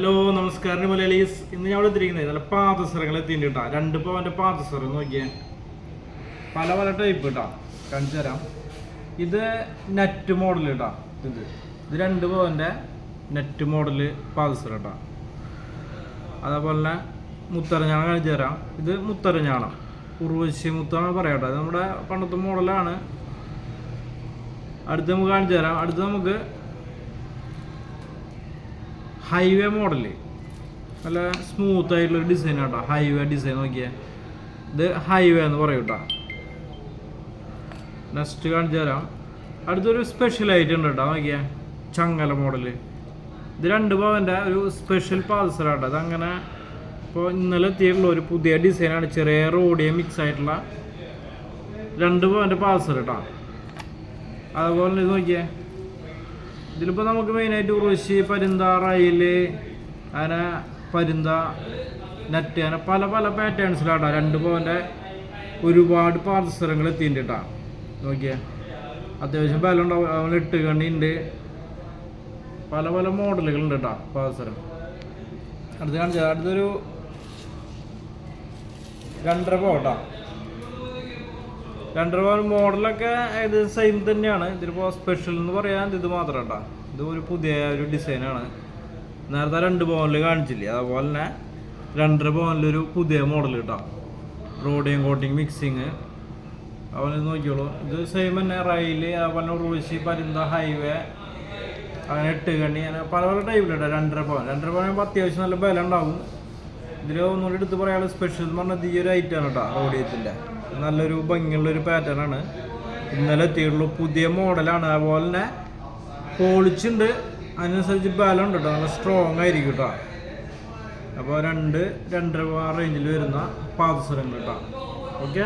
Hello നമസ്കാരം മലയാളീസ്. ഇന്ന് ഞാൻ ഇവിടെ എത്തിയിരിക്കുന്നത് നല്ല പാദസരങ്ങൾ എത്തിയിട്ട് കേട്ടോ. രണ്ട് പവന്റെ പാദസരം നോക്കിയേ. പല പല ടൈപ്പ് കേട്ടോ. കാണിച്ചു തരാം. ഇത് നെറ്റ് മോഡൽ കേട്ടോ. ഇത്. ഇത് രണ്ട് പവന്റെ നെറ്റ് മോഡൽ പാദസരം കേട്ടോ. അതേപോലെ തന്നെ മുത്തരഞ്ഞാണം കാണിച്ചു തരാം. ഇത് മുത്തരഞ്ഞാണം ഉർവശി മുത്താണ് പറയാം കേട്ടോ. ഇത് നമ്മുടെ പണ്ടത്തെ മോഡലാണ് അടുത്ത് നമുക്ക് കാണിച്ചു തരാം. അടുത്ത് നമുക്ക് ഹൈവേ മോഡൽ നല്ല സ്മൂത്ത് ആയിട്ടുള്ള ഡിസൈൻ കേട്ടോ ഹൈവേ ഡിസൈൻ നോക്കിയേ. ഇത് ഹൈവേ എന്ന് പറയും കേട്ടോ നെക്സ്റ്റ് കാണിച്ചു തരാം. അടുത്തൊരു സ്പെഷ്യൽ ആയിട്ട് ഉണ്ട് കേട്ടോ നോക്കിയേ. ചങ്ങല മോഡൽ ഇത് രണ്ട് പവന്റെ ഒരു സ്പെഷ്യൽ പാദസരാട്ടോ അതങ്ങനെ ഇപ്പോൾ ഇന്നലെ എത്തിയിട്ടുള്ള ഒരു പുതിയ ഡിസൈനാണ് ചെറിയ റോഡിയ മിക്സ് ആയിട്ടുള്ള രണ്ട് പവന്റെ പാദസർ കേട്ടോ അതുപോലെ നോക്കിയേ. ഇതിലിപ്പോൾ നമുക്ക് മെയിനായിട്ട് ഉറുശി പരുന്ത റയിൽ അങ്ങനെ പരുന്ത നെറ്റ് അങ്ങനെ പല പല പാറ്റേൺസിലാട്ടോ രണ്ട് പവന്റെ ഒരുപാട് പാദസരങ്ങൾ എത്തിയിട്ടാ നോക്കിയേ. അത്യാവശ്യം ബലം ഉണ്ടാവും. അവൻ ഇട്ട് കണ്ടിണ്ട് പല പല മോഡലുകളുണ്ട് കേട്ടോ പാദസരം. അടുത്ത് കാണിച്ചത്. അടുത്തൊരു രണ്ടര പോട്ടാ രണ്ടര മോഡലൊക്കെ ഇത് സെയിം തന്നെയാണ്. ഇതിലിപ്പോൾ സ്പെഷ്യൽ എന്ന് പറയാൻ ഇത് മാത്രം ഇത് ഒരു പുതിയ ഒരു ഡിസൈനാണ് നേരത്തെ രണ്ട് പവനിൽ കാണിച്ചില്ലേ? അതുപോലെ തന്നെ രണ്ടര പവനിലൊരു പുതിയ മോഡൽ കേട്ടോ റോഡിയും കോട്ടിങ് മിക്സിങ് അതുപോലെ നോക്കിയോളൂ ഇത് സെയിം തന്നെ റൈൽ അതുപോലെ ഉറുവശി പരിന്ത ഹൈവേ അങ്ങനെ എട്ട് കണ്ണി അങ്ങനെ പല പല ടൈപ്പിലുണ്ട് രണ്ടര പവൻ രണ്ടര പവൻ അത്യാവശ്യം നല്ല ബലം ഉണ്ടാവും. ഇതിൽ ഒന്നുകൂടി എടുത്ത് പറയാനുള്ള സ്പെഷ്യൽ എന്ന് പറഞ്ഞാൽ ഈ ഒരു ഐറ്റമാണ് കേട്ടോ റോഡിയത്തിന്റെ നല്ലൊരു ഭംഗിയുള്ള ഒരു പാറ്റേൺ ആണ് ഇന്നലെ എത്തിയിട്ടുള്ളൂ. പുതിയ മോഡലാണ്. അതുപോലെ തന്നെ പോളിച്ചുണ്ട്. അതിനനുസരിച്ച് ബലം ഉണ്ട് കേട്ടോ നല്ല സ്ട്രോങ് ആയിരിക്കും കേട്ടോ അപ്പോൾ രണ്ട് രണ്ടര റേഞ്ചിൽ വരുന്ന പാദസരങ്ങൾ കേട്ടോ ഓക്കെ